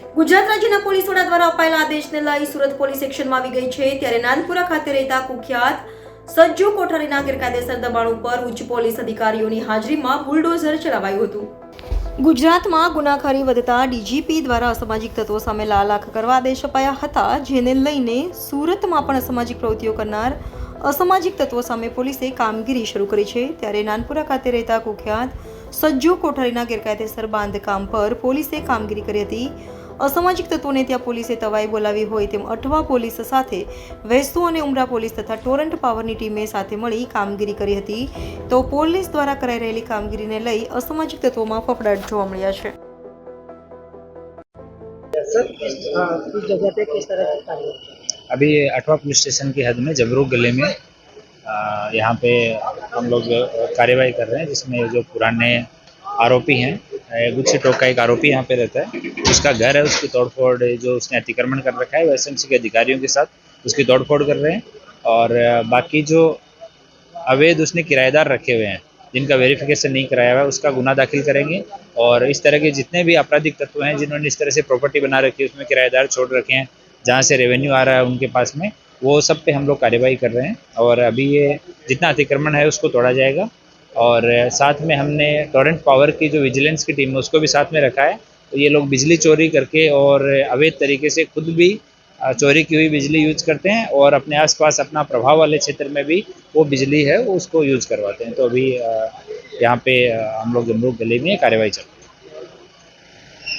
ગુજરાત રાજ્યના પોલીસ વડા દ્વારા અપાયેલા આદેશને લઈ સુરત પોલીસ એક્શનમાં આવી ગઈ છે. ત્યારે નાનપુરા ખાતે રહેતા કુખ્યાત સજ્જુ કોઠારીના ગેરકાયદેસર દબાણ ઉપર ઉચ્ચ પોલીસ અધિકારીઓની હાજરીમાં બુલડોઝર ચલાવાયું હતું. ગુજરાતમાં ગુનાખોરી વધતા ડીજીપી દ્વારા અસામાજિક તત્વો સામે લાલાખ કરવા આદેશ અપાયા હતા, જેને લઈને સુરતમાં પણ અસામાજિક પ્રવૃત્તિઓ કરનાર અસામાજિક તત્વો સામે પોલીસે કામગીરી શરૂ કરી છે. ત્યારે નાનપુરા ખાતે રહેતા કુખ્યાત સજ્જુ કોઠારીના ગેરકાયદેસર બાંધકામ પર પોલીસે કામગીરી કરી હતી. અસામાજિક તત્વોને ત્યાં પોલીસે તવાઈ બોલાવી હોય તેમ અઠવા પોલીસ સાથે વેસ્તુ અને ઉમરા પોલીસ તથા ટોરન્ટ પાવરની ટીમે સાથે મળી કામગીરી કરી હતી તો પોલીસ દ્વારા કરાઈ રહેલી કામગીરીને લઈ અસામાજિક તત્વોમાં ફફડાટ જોવા મળ્યા છે सर किस अ, किस जगह पे किस तरह के कार्य होते हैं? अभी अठवा पुलिस स्टेशन की हद में जबरू गले में अ, यहाँ पे हम लोग कार्यवाही कर रहे हैं जिसमें जो पुराने आरोपी हैं अ, गुच्छे टोक का एक आरोपी यहाँ पे रहता है उसका घर है, उसकी तोड़फोड़ जो उसने अतिक्रमण कर रखा है, वो एस के अधिकारियों के साथ उसकी तोड़फोड़ कर रहे हैं। और बाकी जो अवैध उसने किराएदार रखे हुए हैं, जिनका वेरिफिकेशन नहीं कराया हुआ है, उसका गुना दाखिल करेंगे। और इस तरह के जितने भी आपराधिक तत्व हैं, जिन्होंने इस तरह से प्रॉपर्टी बना रखी है, उसमें किराएदार छोड़ रखे हैं, जहाँ से रेवेन्यू आ रहा है उनके पास में, वो सब पे हम लोग कार्यवाही कर रहे हैं। और अभी ये जितना अतिक्रमण है, उसको तोड़ा जाएगा। और, साथ में हमने टोरेंट पावर की जो विजिलेंस की टीम है, उसको भी साथ में रखा है। तो ये लोग बिजली चोरी करके और अवैध तरीके से खुद भी चोरी की हुई बिजली यूज़ करते हैं और अपने आसपास अपना प्रभाव वाले क्षेत्र में भी वो बिजली है उसको यूज़ करवाते हैं। तो अभी यहाँ पे हम लोग जमरूक गली में कार्रवाई चल रही है।